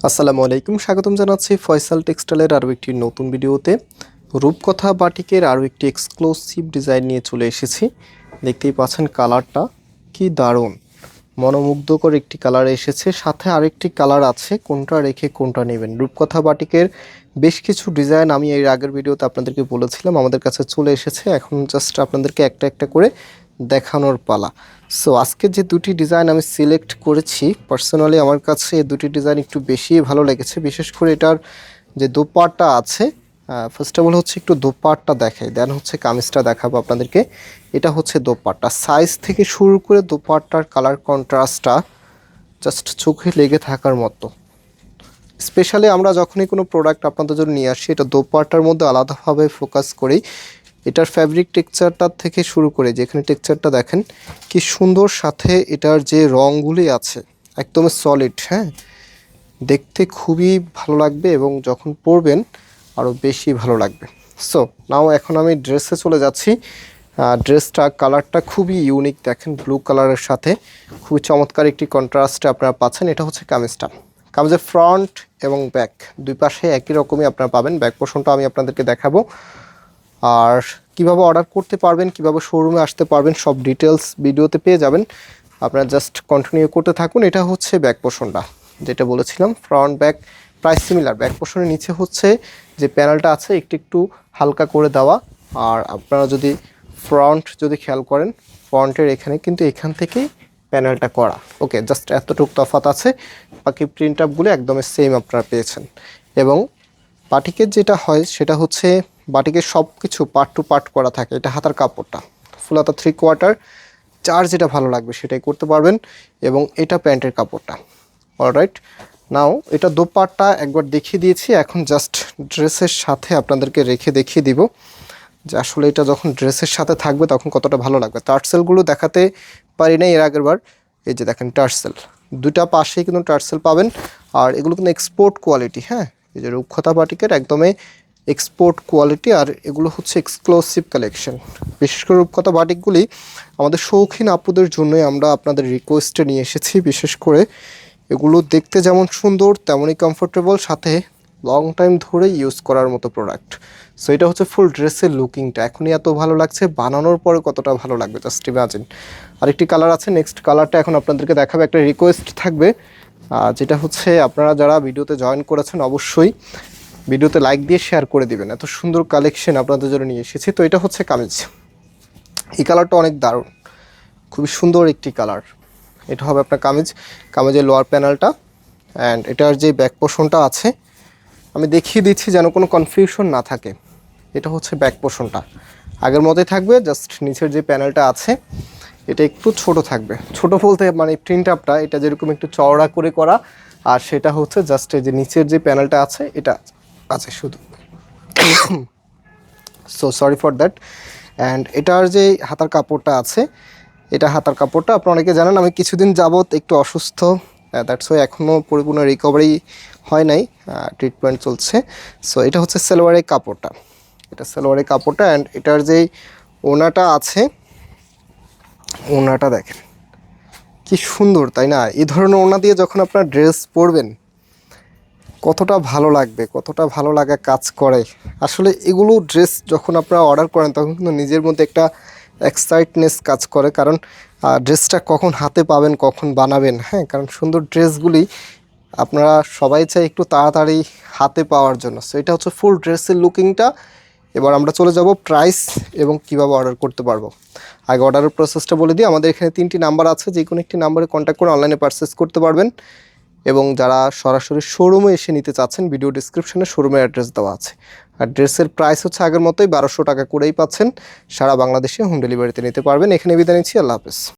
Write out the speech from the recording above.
আসসালামু আলাইকুম, স্বাগতম জানাচ্ছি ফয়সাল টেক্সটাইলের আরও একটি নতুন ভিডিওতে। রূপকথা বাটিকের আরও একটি এক্সক্লুসিভ ডিজাইন নিয়ে চলে এসেছি। দেখতেই পাচ্ছেন কালারটা কি দারুণ। মনোমুগ্ধকর একটি কালার এসেছে, সাথে আরেকটি কালার আছে, কোনটা রেখে কোনটা নেবেন। রূপকথা বাটিকের বেশ কিছু ডিজাইন আমি এর আগের ভিডিওতে আপনাদেরকে বলেছিলাম, আমাদের কাছে চলে এসেছে। এখন জাস্ট আপনাদেরকে একটা একটা করে দেখানোর পালা। সো আজকে যে দুটি ডিজাইন আমি সিলেক্ট করেছি পার্সোনালি আমার কাছে এই দুটি ডিজাইন একটু বেশি ভালো লেগেছে। বিশেষ করে এটার যে দোপাট্টা আছে ফার্স্ট অফ অল হচ্ছে একটু দোপাট্টা দেখাই দেন হচ্ছে কামিজটা দেখাবো আপনাদেরকে। এটা হচ্ছে দোপাট্টা। সাইজ থেকে শুরু করে দোপাট্টার কালার কন্ট্রাস্টটা জাস্ট চোখে লেগে থাকার মতো। স্পেশালি আমরা যখনই কোনো প্রোডাক্ট আপনাদের জন্য নিয়ে আসি, এটা দোপাট্টার মধ্যে আলাদাভাবে ফোকাস করি। এটার ফ্যাব্রিক টেক্সচারটার থেকে শুরু করে, যেখানে টেক্সচারটা দেখেন, কি সুন্দর সাথে এটার যে রঙগুলি আছে, একদম সলিড হ্যাঁ? দেখতে খুবই ভালো লাগবে এবং যখন পরবেন আরও বেশি ভালো লাগবে। সো নাও এখন আমি ড্রেসে চলে যাচ্ছি। ড্রেসটা কালারটা খুবই ইউনিক দেখেন ব্লু কালারের সাথে। খুবই চমৎকার একটি কন্ট্রাস্টে আপনারা পাচ্ছেন, এটা হচ্ছে কামিজটা। কামিজের ফ্রন্ট এবং ব্যাক দুই পাশে একই রকমই আপনারা পাবেন। ব্যাক পোর্শনটা আমি আপনাদেরকে দেখাবো। আর কীভাবে অর্ডার করতে পারবেন, কীভাবে শোরুমে আসতে পারবেন, সব ডিটেলস ভিডিওতে পেয়ে যাবেন। আপনারা জাস্ট কন্টিনিউ করতে থাকুন। এটা হচ্ছে ব্যাক পোর্শনটা যেটা বলেছিলাম ফ্রন্ট ব্যাক প্রায় সিমিলার ব্যাক পোর্শনের নিচে হচ্ছে যে প্যানেলটা আছে, একটু একটু হালকা করে দেওয়া। আর আপনারা যদি ফ্রন্ট যদি খেয়াল করেন ফ্রন্টের এখানে কিন্তু এখান থেকেই প্যানেলটা করা। ওকে জাস্ট এতটুকু তফাত আছে। বাকি প্রিন্ট আপগুলো একদমই সেম আপনারা পেয়েছেন। এবং বাটিকের যেটা হয়, সেটা হচ্ছে বাটিকের সব কিছু পার্ট টু পার্ট করা থাকে। এটা হাতার কাপড়টা। ফুল হাতা থ্রি কোয়ার্টার চার যেটা ভালো লাগবে সেটাই করতে পারবেন এবং এটা প্যান্টের কাপড়টা। অলরাইট নাও এটা দোপাট্টা একবার দেখিয়ে দিয়েছি, এখন জাস্ট ড্রেসের সাথে আপনাদেরকে রেখে দেখিয়ে দিব যে আসলে এটা যখন ড্রেসের সাথে থাকবে তখন কতটা ভালো লাগবে। টার্সেলগুলো দেখাতে পারি না এর আগের বার এই যে দেখেন টার্সেল দুটা পাশেই কিন্তু টার্সেল পাবেন। আর এগুলো কিন্তু এক্সপোর্ট কোয়ালিটি হ্যাঁ? এই যে রূপকথা বাটিকের একদমই এক্সপোর্ট কোয়ালিটি আর এগুলো হচ্ছে এক্সক্লুসিভ কালেকশন বিশেষ করে রূপকথা বাটিকগুলি আমাদের শৌখিন আপুদের জন্যই আমরা আপনাদের রিকোয়েস্টে নিয়ে এসেছি। বিশেষ করে এগুলো দেখতে যেমন সুন্দর, তেমনই কমফোর্টেবল সাথে লং টাইম ধরে ইউজ করার মতো প্রোডাক্ট সো এটা হচ্ছে ফুল ড্রেসের লুকিংটা এখনই এত ভালো লাগছে, বানানোর পরে কতটা ভালো লাগবে জাস্ট ইমাজিন আরেকটি কালার আছে নেক্সট কালারটা এখন আপনাদেরকে দেখাবে। একটা রিকোয়েস্ট থাকবে যেটা হচ্ছে আপনারা যারা ভিডিওতে জয়েন করেছেন, অবশ্যই ভিডিওতে লাইক দিয়ে শেয়ার করে দিবেন। এত সুন্দর কালেকশন আপনাদের জন্য নিয়ে এসেছি। তো এটা হচ্ছে কামিজ। এই কালারটা অনেক দারুণ। খুবই সুন্দর একটি কালার এটা হবে আপনার কামিজ। কামিজের লোয়ার প্যানেলটা অ্যান্ড এটার যে ব্যাক পোর্শনটা আছে, আমি দেখিয়ে দিচ্ছি যেন কোনো কনফিউশন না থাকে। এটা হচ্ছে ব্যাক পোর্শনটা আগের মতোই থাকবে জাস্ট নিচের যে প্যানেলটা আছে, এটা একটু ছোট থাকবে। ছোট বলতে মানে প্রিন্ট আপটা এটা যেরকম একটু চওড়া করে করা, আর সেটা হচ্ছে জাস্ট এই যে নিচের যে প্যানেলটা আছে, এটা আছে শুধু। So sorry for that and এটার যে হাতার কাপড়টা আছে, এটা হাতার কাপড়টা আপনারা অনেকে জানেন, আমি কিছুদিন যাবত একটু অসুস্থ। দ্যাটস ওয়াই এখনও পরিপূর্ণ রিকভারি হয় নাই ট্রিটমেন্ট চলছে। সো এটা হচ্ছে সালোয়ারের কাপড়টা। এটা সালোয়ারের কাপড়টা অ্যান্ড এটার যেই ওনাটা আছে, ওনাটা দেখেন। কি সুন্দর, তাই না? এই ধরনের ওনা দিয়ে যখন আপনার ড্রেস পরবেন কতটা ভালো লাগবে, কতটা ভালো লাগা কাজ করে। আসলে এগুলো ড্রেস যখন আপনারা অর্ডার করেন, তখন কিন্তু নিজের মধ্যে একটা এক্সাইটনেস কাজ করে। কারণ ড্রেসটা কখন হাতে পাবেন, কখন বানাবেন হ্যাঁ? কারণ সুন্দর ড্রেসগুলি আপনারা সবাই চাই একটু তাড়াতাড়ি হাতে পাওয়ার জন্য। সো এটা হচ্ছে ফুল ড্রেসের লুকিংটা এবার আমরা চলে যাব প্রাইস এবং কীভাবে অর্ডার করতে পারব। আগে অর্ডারের প্রসেসটা বলে দিই, আমাদের এখানে তিনটি নাম্বার আছে যে কোনো একটি নাম্বারে কন্ট্যাক্ট করে অনলাইনে পারচেস করতে পারবেন। এবং যারা সরাসরি শোরুমে এসে নিতে চাচ্ছেন ভিডিও ডিসক্রিপশনে শোরুমের অ্যাড্রেস দেওয়া আছে। আর ড্রেসের প্রাইস হচ্ছে আগের মতোই বারোশো টাকা করেই পাচ্ছেন। সারা বাংলাদেশে হোম ডেলিভারিতে নিতে পারবেন। এখানে বিদায় নিচ্ছি, আল্লাহ হাফেজ।